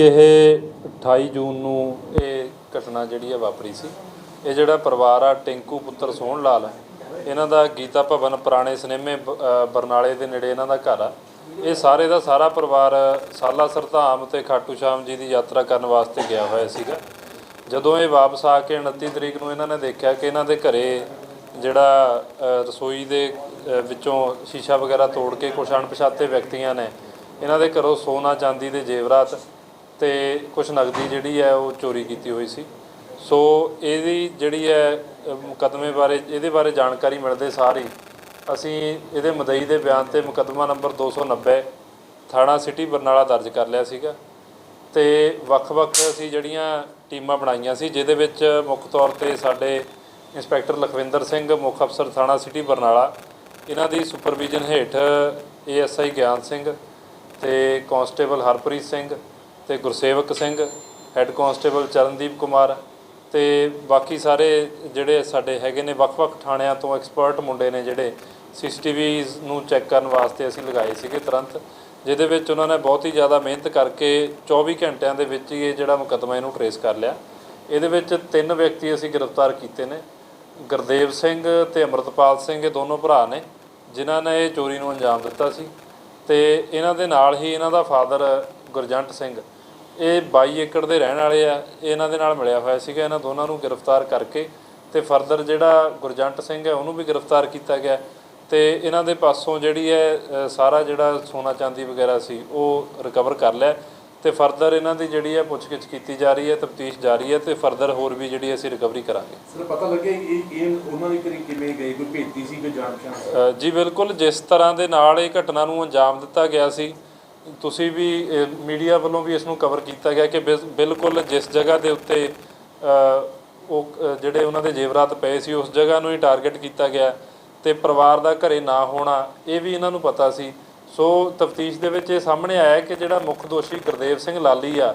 ਇਹ 28 ਜੂਨ ਨੂੰ ਇਹ ਘਟਨਾ ਜਿਹੜੀ ਹੈ ਵਾਪਰੀ ਸੀ। ਇਹ ਜਿਹੜਾ ਪਰਿਵਾਰ ਆ, ਟਿੰਕੂ ਪੁੱਤਰ ਸੋਹਣ ਲਾਲ ਇਹਨਾਂ ਦਾ ਗੀਤਾ ਭਵਨ ਪੁਰਾਣੇ ਸਿਨੇਮੇ ਬ- ਬਰਨਾਲੇ ਦੇ ਨੇੜੇ ਇਹਨਾਂ ਦਾ ਘਰ ਆ। ਇਹ ਸਾਰੇ ਦਾ ਸਾਰਾ ਪਰਿਵਾਰ ਸਾਲਾ ਸਰਧਾਮ ਤੇ ਖਾਟੂ ਸ਼ਾਮ ਜੀ ਦੀ ਯਾਤਰਾ ਕਰਨ ਵਾਸਤੇ ਗਿਆ ਹੋਇਆ ਸੀਗਾ। ਜਦੋਂ ਇਹ ਵਾਪਸ ਆ ਕੇ 29 ਤਰੀਕ ਨੂੰ ਇਹਨਾਂ ਨੇ ਦੇਖਿਆ ਕਿ ਇਹਨਾਂ ਦੇ ਘਰੇ ਜਿਹੜਾ ਰਸੋਈ ਦੇ ਵਿੱਚੋਂ ਸ਼ੀਸ਼ਾ ਵਗੈਰਾ ਤੋੜ ਕੇ ਕੁਝ ਅਣਪਛਾਤੇ ਵਿਅਕਤੀਆਂ ਨੇ, ਇਹਨਾਂ ਦੇ ਘਰੋਂ ਸੋਨਾ ਚਾਂਦੀ ਦੇ ਜੇਵਰਾਤ ਤੇ ਕੁਝ ਨਗਦੀ ਜਿਹੜੀ ਹੈ ਉਹ ਚੋਰੀ ਕੀਤੀ ਹੋਈ ਸੀ। ਸੋ ਇਹਦੀ ਜਿਹੜੀ ਹੈ ਅ, ਮੁਕੱਦਮੇ ਬਾਰੇ ਇਹਦੇ ਬਾਰੇ ਜਾਣਕਾਰੀ ਮਿਲਦੇ ਸਾਰੀ ਅਸੀਂ ਇਹਦੇ ਮਦਈ ਦੇ ਬਿਆਨ ਤੇ ਮੁਕੱਦਮਾ ਨੰਬਰ 290 ਥਾਣਾ ਸਿਟੀ ਬਰਨਾਲਾ ਦਰਜ ਕਰ ਲਿਆ ਸੀਗਾ। ਤੇ ਵੱਖ-ਵੱਖ ਅਸੀਂ ਜਿਹੜੀਆਂ ਟੀਮਾਂ ਬਣਾਈਆਂ ਸੀ ਜਿਹਦੇ ਵਿੱਚ ਮੁੱਖ ਤੌਰ ਤੇ ਸਾਡੇ ਇੰਸਪੈਕਟਰ ਲਖਵਿੰਦਰ ਸਿੰਘ ਮੁੱਖ ਅਫਸਰ ਥਾਣਾ ਸਿਟੀ ਬਰਨਾਲਾ ਇਹਨਾਂ ਦੀ ਸੁਪਰਵਿਜ਼ਨ ਹੇਠ ਏਐਸਆਈ ਗਿਆਨ ਸਿੰਘ ਤੇ ਕਾਂਸਟੇਬਲ ਹਰਪ੍ਰੀਤ ਸਿੰਘ ਤੇ ਗੁਰਸੇਵਕ ਸਿੰਘ ਹੈੱਡ ਕਾਂਸਟੇਬਲ ਚਰਨਦੀਪ ਕੁਮਾਰ ਤੇ ਬਾਕੀ ਸਾਰੇ ਜਿਹੜੇ ਸਾਡੇ ਹੈਗੇ ਨੇ ਵੱਖ-ਵੱਖ ਥਾਣਿਆਂ ਤੋਂ ਐਕਸਪਰਟ ਮੁੰਡੇ ਨੇ ਜਿਹੜੇ ਸੀਸੀਟੀਵੀਜ਼ ਨੂੰ ਚੈੱਕ ਕਰਨ ਵਾਸਤੇ ਅਸੀਂ ਲਗਾਏ ਸੀਗੇ ਤੁਰੰਤ, ਜਿਹਦੇ ਵਿੱਚ ਉਹਨਾਂ ਨੇ ਬਹੁਤ ਹੀ ਜ਼ਿਆਦਾ ਮਿਹਨਤ ਕਰਕੇ 24 ਘੰਟਿਆਂ ਦੇ ਵਿੱਚ ਹੀ ਇਹ ਜਿਹੜਾ ਮੁਕੱਦਮਾ ਇਹਨੂੰ ਟਰੇਸ ਕਰ ਲਿਆ। ਇਹਦੇ ਵਿੱਚ ਤਿੰਨ ਵਿਅਕਤੀ ਅਸੀਂ ਗ੍ਰਿਫਤਾਰ ਕੀਤੇ ਨੇ, ਗੁਰਦੇਵ ਸਿੰਘ ਤੇ ਅਮਰਤਪਾਲ ਸਿੰਘ, ਇਹ ਦੋਨੋਂ ਭਰਾ ਨੇ, ਜਿਨ੍ਹਾਂ ਨੇ ਇਹ ਚੋਰੀ ਨੂੰ ਅੰਜਾਮ ਦਿੱਤਾ ਸੀ ਤੇ ਇਹਨਾਂ ਦੇ ਨਾਲ ਹੀ ਇਹਨਾਂ ਦਾ ਫਾਦਰ ਗੁਰਜੰਟ ਸਿੰਘ ਇਹ 22 ਏਕੜ ਦੇ ਰਹਿਣ ਵਾਲੇ ਆ ਇਹ ਇਹਨਾਂ ਦੇ ਨਾਲ ਮਿਲਿਆ ਹੋਇਆ ਸੀਗਾ ਇਹਨਾਂ ਦੋਨਾਂ ਨੂੰ ਗ੍ਰਿਫਤਾਰ ਕਰਕੇ ਤੇ ਫਰਦਰ ਜਿਹੜਾ ਗੁਰਜੰਟ ਸਿੰਘ ਹੈ ਉਹਨੂੰ ਵੀ ਗ੍ਰਿਫਤਾਰ ਕੀਤਾ ਗਿਆ। ਤੇ ਇਹਨਾਂ ਦੇ ਪਾਸੋਂ ਜਿਹੜੀ ਹੈ ਸਾਰਾ ਜਿਹੜਾ ਸੋਨਾ ਚਾਂਦੀ ਵਗੈਰਾ ਸੀ ਉਹ ਰਿਕਵਰ ਕਰ ਲਿਆ। ਤੇ ਫਰਦਰ ਇਹਨਾਂ ਦੀ ਜਿਹੜੀ ਹੈ ਪੁੱਛਗਿੱਛ ਕੀਤੀ ਜਾ ਰਹੀ ਹੈ ਤਫਤੀਸ਼ ਜਾਰੀ ਹੈ ਤੇ ਫਰਦਰ ਹੋਰ ਵੀ ਜਿਹੜੀ ਅਸੀਂ ਰਿਕਵਰੀ ਕਰਾਂਗੇ। ਸਰ ਪਤਾ ਲੱਗਿਆ ਇਹ ਇਹ ਉਹਨਾਂ ਦੀ ਕਰੀ ਕਿਵੇਂ ਗਈ ਕੋਈ ਭੇਤੀ ਸੀ ਕੋਈ ਜਾਣ ਪਛਾਣ ਜੀ ਬਿਲਕੁਲ ਜਿਸ ਤਰ੍ਹਾਂ ਦੇ ਨਾਲ ਇਹ ਘਟਨਾ ਨੂੰ ਅੰਜਾਮ ਦਿੱਤਾ ਗਿਆ ਸੀ ਤੁਸੀਂ ਵੀ ਮੀਡੀਆ ਵੱਲੋਂ ਵੀ ਇਸ ਨੂੰ ਕਵਰ ਕੀਤਾ ਗਿਆ ਕਿ ਬਿਲ- ਬਿਲਕੁਲ ਜਿਸ ਜਗ੍ਹਾ ਦੇ ਉੱਤੇ ਉਹ ਜਿਹੜੇ ਉਹਨਾਂ ਦੇ ਜੇਵਰਾਤ ਪਏ ਸੀ, ਉਸ ਜਗ੍ਹਾ ਨੂੰ ਹੀ ਟਾਰਗੇਟ ਕੀਤਾ ਗਿਆ ਤੇ ਪਰਿਵਾਰ ਦਾ ਘਰੇ ਨਾ ਹੋਣਾ, ਇਹ ਵੀ ਇਹਨਾਂ ਨੂੰ ਪਤਾ ਸੀ। ਸੋ ਤਫਤੀਸ਼ ਦੇ ਵਿੱਚ ਇਹ ਸਾਹਮਣੇ ਆਇਆ ਕਿ ਜਿਹੜਾ ਮੁੱਖ ਦੋਸ਼ੀ ਗੁਰਦੇਵ ਸਿੰਘ ਲਾਲੀ ਆ,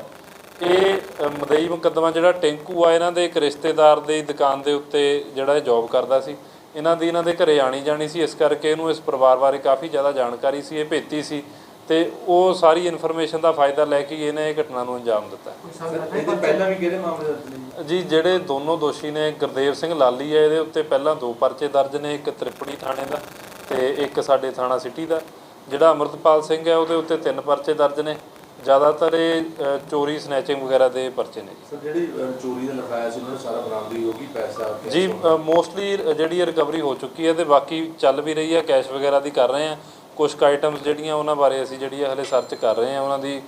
ਇਹ ਮਦਈ ਮੁਕੱਦਮਾ ਜਿਹੜਾ ਟੈਂਕੂ ਆ, ਇਹਨਾਂ ਦੇ ਇੱਕ ਰਿਸ਼ਤੇਦਾਰ ਦੀ ਦੁਕਾਨ ਦੇ ਉੱਤੇ ਜਿਹੜਾ ਇਹ ਜੌਬ ਕਰਦਾ ਸੀ। ਇਹਨਾਂ ਦੀ ਇਹਨਾਂ ਦੇ ਘਰੇ ਆਣੀ ਜਾਣੀ ਸੀ, ਇਸ ਕਰਕੇ ਇਹਨੂੰ ਇਸ ਪਰਿਵਾਰ ਬਾਰੇ ਕਾਫੀ ਜ਼ਿਆਦਾ ਜਾਣਕਾਰੀ ਸੀ, ਇਹ ਭੇਤੀ ਸੀ। ਤੇ ਉਹ ਸਾਰੀ ਇਨਫੋਰਮੇਸ਼ਨ ਦਾ ਫਾਇਦਾ ਲੈ ਕੇ ਇਹਨੇ ਇਹ ਘਟਨਾ ਨੂੰ ਅੰਜਾਮ ਦਿੱਤਾ। ਇਹਦੇ ਪਹਿਲਾਂ ਵੀ ਕਿਹੜੇ ਮਾਮਲੇ ਦਰਜ ਨੇ ਜੀ? ਜਿਹੜੇ ਦੋਨੋਂ ਦੋਸ਼ੀ ਨੇ ਗੁਰਦੇਵ ਸਿੰਘ ਲਾਲੀ ਹੈ ਇਹਦੇ ਉੱਤੇ ਪਹਿਲਾਂ ਦੋ ਪਰਚੇ ਦਰਜ ਨੇ ਇੱਕ ਤ੍ਰਿਪੜੀ ਥਾਣੇ ਦਾ ਤੇ ਇੱਕ ਸਾਡੇ ਥਾਣਾ ਸਿਟੀ ਦਾ। ਜਿਹੜਾ ਅਮਰਤਪਾਲ ਸਿੰਘ ਹੈ ਉਹਦੇ ਉੱਤੇ ਤਿੰਨ ਪਰਚੇ ਦਰਜ ਨੇ। ਜ਼ਿਆਦਾਤਰ ਇਹ ਚੋਰੀ ਸਨੈਚਿੰਗ ਵਗੈਰਾ ਦੇ ਪਰਚੇ ਨੇ ਸਰ ਜਿਹੜੀ ਅਹ, ਚੋਰੀ ਦਾ ਲਿਖਾਇਆ ਸੀ ਉਹਨਾਂ ਨੂੰ ਸਾਰਾ ਬਰਾਮਦੀ ਹੋ ਗਈ ਪੈਸਾ ਜੀ ਮੋਸਟਲੀ ਜਿਹੜੀ ਰਿਕਵਰੀ ਹੋ ਚੁੱਕੀ ਹੈ ਤੇ ਬਾਕੀ ਚੱਲ ਵੀ ਰਹੀ ਹੈ ਕੈਸ਼ ਵਗੈਰਾ ਦੀ ਕਰ ਰਹੇ ਹਾਂ। ਕੁਝ ਆਈਟਮਸ ਜਿਹੜੀਆਂ ਉਹਨਾਂ ਬਾਰੇ ਅਸੀਂ ਜਿਹੜੀ ਹੈ ਹਲੇ ਸਰਚ ਕਰ ਰਹੇ ਹਾਂ ਉਹਨਾਂ ਦੀ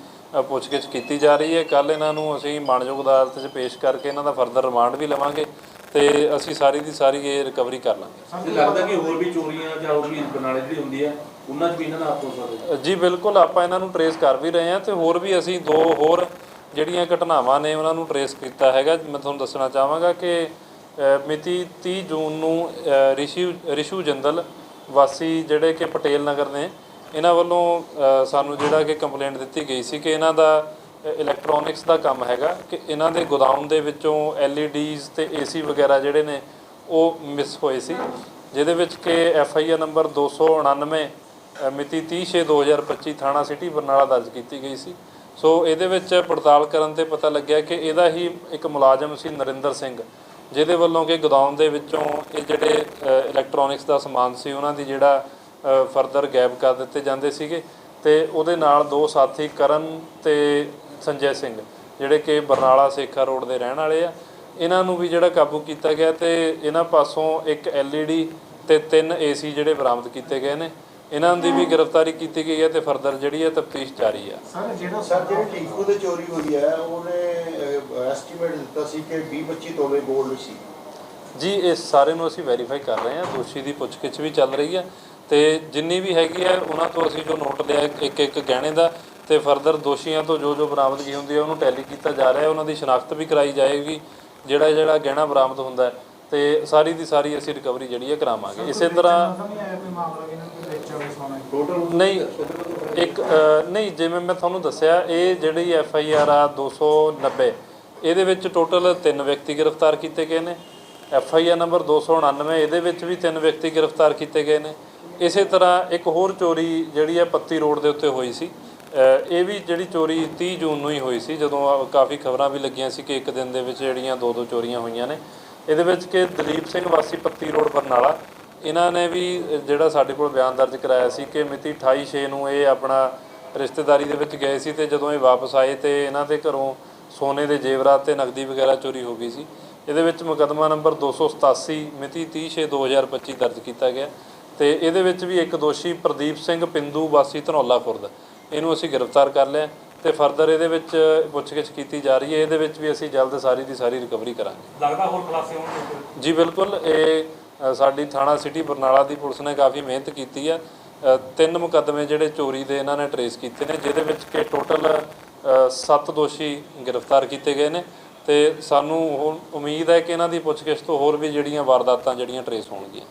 ਪੁੱਛਗਿੱਛ ਕੀਤੀ ਜਾ ਰਹੀ ਹੈ। ਕੱਲ ਇਹਨਾਂ ਨੂੰ ਅਸੀਂ ਮਾਣਯੋਗ ਅਦਾਲਤ 'ਚ ਪੇਸ਼ ਕਰਕੇ ਇਹਨਾਂ ਦਾ ਫਰਦਰ ਰਿਮਾਂਡ ਵੀ ਲਵਾਂਗੇ ਤੇ ਅਸੀਂ ਸਾਰੀ ਦੀ ਸਾਰੀ ਇਹ ਰਿਕਵਰੀ ਕਰ ਲਾਂਗੇ। ਤੇ ਲੱਗਦਾ ਕਿ ਹੋਰ ਵੀ ਚੋਰੀਆਂ ਜਾਂ ਹੋਰ ਵੀ ਬਰਨਾਲੇ ਜਿਹੜੀ ਹੁੰਦੀ ਆ ਉਹਨਾਂ 'ਚ ਵੀ ਇਹਨਾਂ ਦਾ ਹੱਥ ਹੋ ਸਕਦਾ ਜੀ ਬਿਲਕੁਲ ਆਪਾਂ ਇਹਨਾਂ ਨੂੰ ਟਰੇਸ ਕਰ ਵੀ ਰਹੇ ਹਾਂ ਤੇ ਹੋਰ ਵੀ ਅਸੀਂ ਦੋ ਹੋਰ ਜਿਹੜੀਆਂ ਘਟਨਾਵਾਂ ਨੇ ਉਹਨਾਂ ਨੂੰ ਟਰੇਸ ਕੀਤਾ ਹੈਗਾ। ਮੈਂ ਤੁਹਾਨੂੰ ਦੱਸਣਾ ਚਾਹਾਂਗਾ ਕਿ ਮਿਤੀ 30 ਜੂਨ ਨੂੰ ਰਿਸ਼ੂ ਰਿਸ਼ੂ ਜੰਦਲ ਵਾਸੀ ਜਿਹੜੇ ਕਿ ਪਟੇਲ ਨਗਰ ਨੇ ਇਹਨਾਂ ਵੱਲੋਂ ਸਾਨੂੰ ਜਿਹੜਾ ਕਿ ਕੰਪਲੇਂਟ ਦਿੱਤੀ ਗਈ ਸੀ ਕਿ ਇਹਨਾਂ ਦਾ ਇਲੈਕਟ੍ਰੋਨਿਕਸ ਦਾ ਕੰਮ ਹੈਗਾ ਕਿ ਇਹਨਾਂ ਦੇ ਗੋਦਾਮ ਦੇ ਵਿੱਚੋਂ LEDs ਤੇ AC ਵਗੈਰਾ ਜਿਹੜੇ ਨੇ ਉਹ ਮਿਸ ਹੋਏ ਸੀ ਜਿਹਦੇ ਵਿੱਚ ਕਿ ਐੱਫ ਆਈ ਆਰ ਨੰਬਰ 299 ਅ, ਮਿਤੀ 30/6/2025 ਥਾਣਾ ਸਿਟੀ ਬਰਨਾਲਾ ਦਰਜ ਕੀਤੀ ਗਈ ਸੀ। ਸੋ ਇਹਦੇ ਵਿੱਚ ਪੜਤਾਲ ਕਰਨ ਤੇ ਪਤਾ ਲੱਗਿਆ ਕਿ ਇਹਦਾ ਹੀ ਇੱਕ ਮੁਲਾਜ਼ਮ ਸੀ ਨਰਿੰਦਰ ਸਿੰਘ। ਜਿਹਦੇ ਵੱਲੋਂ ਕਿ ਗੋਦਾਮ ਦੇ ਵਿੱਚੋਂ ਇਹ ਜਿਹੜੇ ਇਲੈਕਟ੍ਰੋਨਿਕਸ ਦਾ ਸਮਾਨ ਸੀ, ਉਹਨਾਂ ਦੀ ਜਿਹੜਾ ਫਰਦਰ ਗਾਇਬ ਕਰ ਦਿੱਤੇ ਜਾਂਦੇ ਸੀਗੇ। ਤੇ ਉਹਦੇ ਨਾਲ ਦੋ ਸਾਥੀ, ਕਰਨ ਤੇ ਸੰਜੈ ਸਿੰਘ, ਜਿਹੜੇ ਕਿ ਬਰਨਾਲਾ ਸੇਖਾ ਰੋਡ ਦੇ ਰਹਿਣ ਵਾਲੇ ਆ। ਇਹਨਾਂ ਨੂੰ ਵੀ ਜਿਹੜਾ ਕਾਬੂ ਕੀਤਾ ਗਿਆ ਤੇ ਇਹਨਾਂ ਪਾਸੋਂ ਇੱਕ LED ਤੇ ਤਿੰਨ AC ਜਿਹੜੇ ਬਰਾਮਦ ਕੀਤੇ ਗਏ ਨੇ। ਇਹਨਾਂ ਦੀ ਵੀ ਗ੍ਰਿਫਤਾਰੀ ਕੀਤੀ ਗਈ ਹੈ ਤੇ ਫਰਦਰ ਜਿਹੜੀ ਹੈ ਤਫਤੀਸ਼ ਜਾਰੀ ਹੈ। ਸਰ ਜਿਹੜਾ ਸਰ ਜਿਹੜੀ ਟਿੰਕੂ ਦੇ ਚੋਰੀ ਹੋਈ ਹੈ ਉਹਨੇ ਐਸਟੀਮੇਟ ਦਿੱਤਾ ਸੀ ਕਿ 20 25 ਤੋਲੇ 골ਡ ਸੀ। ਜੀ ਇਸ ਸਾਰੇ ਨੂੰ ਅਸੀਂ ਵੈਰੀਫਾਈ ਕਰ ਰਹੇ ਹਾਂ ਦੋਸ਼ੀ ਦੀ ਪੁੱਛਗਿੱਛ ਵੀ ਚੱਲ ਰਹੀ ਹੈ ਤੇ ਜਿੰਨੀ ਵੀ ਹੈਗੀ ਹੈ ਉਹਨਾਂ ਤੋਂ ਅਸੀਂ ਜੋ ਨੋਟ ਲਿਆ ਇੱਕ ਇੱਕ ਗਹਿਣੇ ਦਾ ਤੇ ਫਰਦਰ ਦੋਸ਼ੀਆਂ ਤੋਂ ਜੋ ਜੋ ਬਰਾਮਦਗੀ ਹੁੰਦੀ ਹੈ ਉਹਨੂੰ ਟੈਲੀ ਕੀਤਾ ਜਾ ਰਿਹਾ ਹੈ ਉਹਨਾਂ ਦੀ ਸ਼ਨਾਖਤ ਵੀ ਕਰਾਈ ਜਾਏਗੀ ਜਿਹੜਾ ਜਿਹੜਾ ਗਹਿਣਾ ਬਰਾਮਦ ਹੁੰਦਾ ਹੈ ਤੇ ਸਾਰੀ ਦੀ ਸਾਰੀ ਅਸੀਂ ਰਿਕਵਰੀ ਜਿਹੜੀ ਹੈ ਕਰਾਵਾਂਗੇ। ਇਸੇ ਤਰ੍ਹਾਂ ਨਹੀਂ ਇੱਕ ਨਹੀਂ ਜਿਵੇਂ ਮੈਂ ਤੁਹਾਨੂੰ ਦੱਸਿਆ ਇਹ ਜਿਹੜੀ ਐਫ ਆਈ ਆਰ ਆ 290 ਇਹਦੇ ਵਿੱਚ ਟੋਟਲ ਤਿੰਨ ਵਿਅਕਤੀ ਗ੍ਰਿਫਤਾਰ ਕੀਤੇ ਗਏ ਨੇ। ਐਫ ਆਈ ਆਰ ਨੰਬਰ 299 ਇਹਦੇ ਵਿੱਚ ਵੀ ਤਿੰਨ ਵਿਅਕਤੀ ਗ੍ਰਿਫਤਾਰ ਕੀਤੇ ਗਏ ਨੇ। ਇਸੇ ਤਰ੍ਹਾਂ ਇੱਕ ਹੋਰ ਚੋਰੀ ਜਿਹੜੀ ਹੈ ਪੱਤੀ ਰੋਡ ਦੇ ਉੱਤੇ ਹੋਈ ਸੀ। ਇਹ ਵੀ ਜਿਹੜੀ ਚੋਰੀ 30 ਜੂਨ ਨੂੰ ਹੀ ਹੋਈ ਸੀ ਜਦੋਂ ਆ ਕਾਫੀ ਖਬਰਾਂ ਵੀ ਲੱਗੀਆਂ ਸੀ ਕਿ ਇੱਕ ਦਿਨ ਦੇ ਵਿੱਚ ਜਿਹੜੀਆਂ ਦੋ ਦੋ ਚੋਰੀਆਂ ਹੋਈਆਂ ਨੇ। ਇਹਦੇ ਵਿੱਚ ਕਿ ਦਲੀਪ ਸਿੰਘ ਵਾਸੀ ਪੱਤੀ ਰੋਡ ਬਰਨਾਲਾ ਇਹਨਾਂ ਨੇ ਵੀ ਜਿਹੜਾ ਸਾਡੇ ਕੋਲ ਬਿਆਨ ਦਰਜ ਕਰਾਇਆ ਸੀ ਕਿ ਮਿਤੀ 28 6 ਨੂੰ ਇਹ ਆਪਣਾ ਰਿਸ਼ਤੇਦਾਰੀ ਦੇ ਵਿੱਚ ਗਏ ਸੀ ਤੇ ਜਦੋਂ ਇਹ ਵਾਪਸ ਆਏ ਤੇ ਇਹਨਾਂ ਦੇ ਘਰੋਂ ਸੋਨੇ ਦੇ ਜੇਵਰਾਤ ਤੇ ਨਕਦੀ ਵਗੈਰਾ ਚੋਰੀ ਹੋ ਗਈ ਸੀ। ਇਹਦੇ ਵਿੱਚ ਮੁਕੱਦਮਾ ਨੰਬਰ 287 ਮਿਤੀ 30 6 2025 ਦਰਜ ਕੀਤਾ ਗਿਆ ਤੇ ਇਹਦੇ ਵਿੱਚ ਵੀ ਇੱਕ ਦੋਸ਼ੀ ਪ੍ਰਦੀਪ ਸਿੰਘ ਪਿੰਦੂ ਵਾਸੀ ਧਨੌਲਾ ਖੁਰਦ ਇਹਨੂੰ ਅਸੀਂ ਗ੍ਰਿਫਤਾਰ ਕਰ ਲਿਆ ਤੇ ਫਰਦਰ ਇਹਦੇ ਵਿੱਚ ਪੁੱਛਗਿੱਛ ਕੀਤੀ ਜਾ ਰਹੀ ਹੈ। ਇਹਦੇ ਵਿੱਚ ਵੀ ਅਸੀਂ ਜਲਦ ਸਾਰੀ ਦੀ ਸਾਰੀ ਰਿਕਵਰੀ ਕਰਾਂਗੇ। ਲੱਗਦਾ ਹੋਰ ਖੁਲਾਸੇ ਹੋਣਗੇ। ਜੀ ਬਿਲਕੁਲ। ਇਹ ਸਾਡੀ ਥਾਣਾ ਸਿਟੀ ਬਰਨਾਲਾ ਦੀ ਪੁਲਿਸ ਨੇ ਕਾਫੀ ਮਿਹਨਤ ਕੀਤੀ ਹੈ ਤਿੰਨ ਮੁਕੱਦਮੇ ਜਿਹੜੇ ਚੋਰੀ ਦੇ ਇਹਨਾਂ ਨੇ ਟਰੇਸ ਕੀਤੇ ਨੇ, ਜਿਹਦੇ ਵਿੱਚ ਕਿ ਟੋਟਲ 7 ਦੋਸ਼ੀ ਗ੍ਰਿਫਤਾਰ ਕੀਤੇ ਗਏ ਨੇ ਤੇ ਸਾਨੂੰ ਹੁਣ ਉਮੀਦ ਹੈ ਕਿ ਇਹਨਾਂ ਦੀ ਪੁੱਛਗਿੱਛ ਤੋਂ ਹੋਰ ਵੀ ਜਿਹੜੀਆਂ ਵਾਰਦਾਤਾਂ ਜਿਹੜੀਆਂ ਟਰੇਸ ਹੋਣਗੀਆਂ।